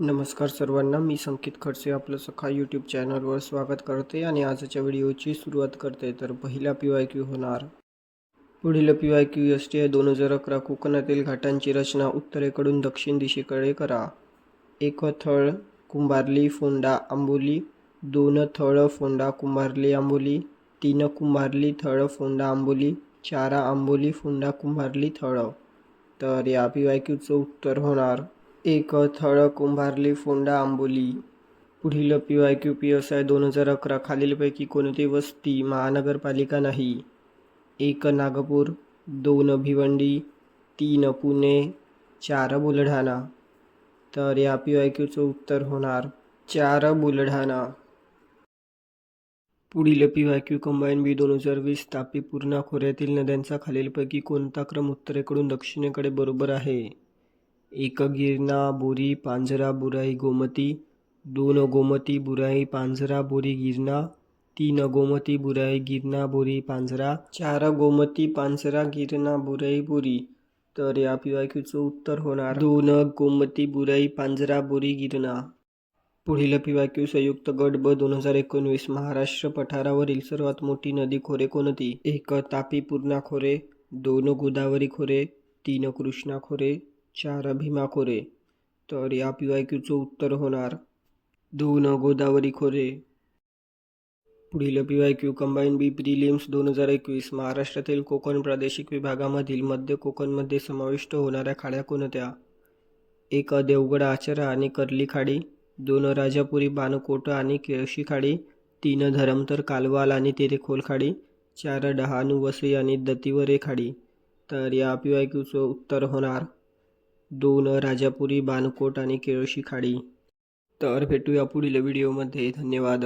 नमस्कार सर्वांना मी संकेत खडसे आपलं सखा यूट्यूब चॅनलवर स्वागत करते आणि आजच्या व्हिडिओची सुरुवात करते. तर पहिला पी वाय क्यू होणार. पुढील P Y Q S T आहे दोन हजार अकरा कोकणातील घाटांची रचना उत्तरेकडून दक्षिण दिशेकडे करा. एक थळ कुंभारली फोंडा आंबोली. दोन थळ फोंडा कुंभारली आंबोली. तीन कुंभारली थळ फोंडा आंबोली. चारा आंबोली फोंडा कुंभारली थळ. तर या पी वाय क्यूचं उत्तर होणार. एक थळ कुंभारली फोंडा आंबोली. पुढील P Y Q P S I दोन हजार अकरा खालीलपैकी कोणती वस्ती महानगरपालिका नाही? एक नागपूर दोन भिवंडी तीन पुणे चार बुलढाणा. तर या पी वाय क्यूचं उत्तर होणार चार बुलढाणा. पुढील P Y Q combine B दोन हजार वीस तापी पूर्णा खोऱ्यातील नद्यांचा खालीलपैकी कोणता क्रम उत्तरेकडून दक्षिणेकडे बरोबर आहे? एक गिरना बोरी पांझरा बुराई गोमती दोन गोमती बुराई पांझरा बोरी गिरणा तीन गोमती बुराई गिरणा बोरी पांझरा चार गोमती पांझरा गिरणा बुराई बोरी. तर या पिवायक्यूचं उत्तर होणार दोन गोमती बुराई पांझरा बोरी गिरणा. पुढील पिवायक्यू संयुक्त गट ब दोन हजार एकोणवीस महाराष्ट्र पठारावरील सर्वात मोठी नदी खोरे कोणती? एक तापी पूर्णा खोरे दोन गोदावरी खोरे तीन कृष्णा खोरे चार भीमा खोरे तर या पी वाय क्यूचं उत्तर होणार दोन गोदावरी खोरे. पुढील P Y Q combine B prelims दोन हजार एकवीस महाराष्ट्रातील कोकण प्रादेशिक विभागामधील मध्य कोकणमध्ये समाविष्ट होणाऱ्या खाड्या कोणत्या? एक देवगड आचरा आणि कर्ली खाडी दोन राजापुरी बाणकोट आणि केळशी खाडी तीन धरमतर कालवाल आणि तेरेखोल खाडी चार डहाणू वसई आणि दतिवरे खाडी. तर या पी वाय क्यूचं उत्तर होणार दोन राजापुरी बाणकोट आणि केळशी खाडी. तर भेटूया पुढील व्हिडिओमध्ये धन्यवाद.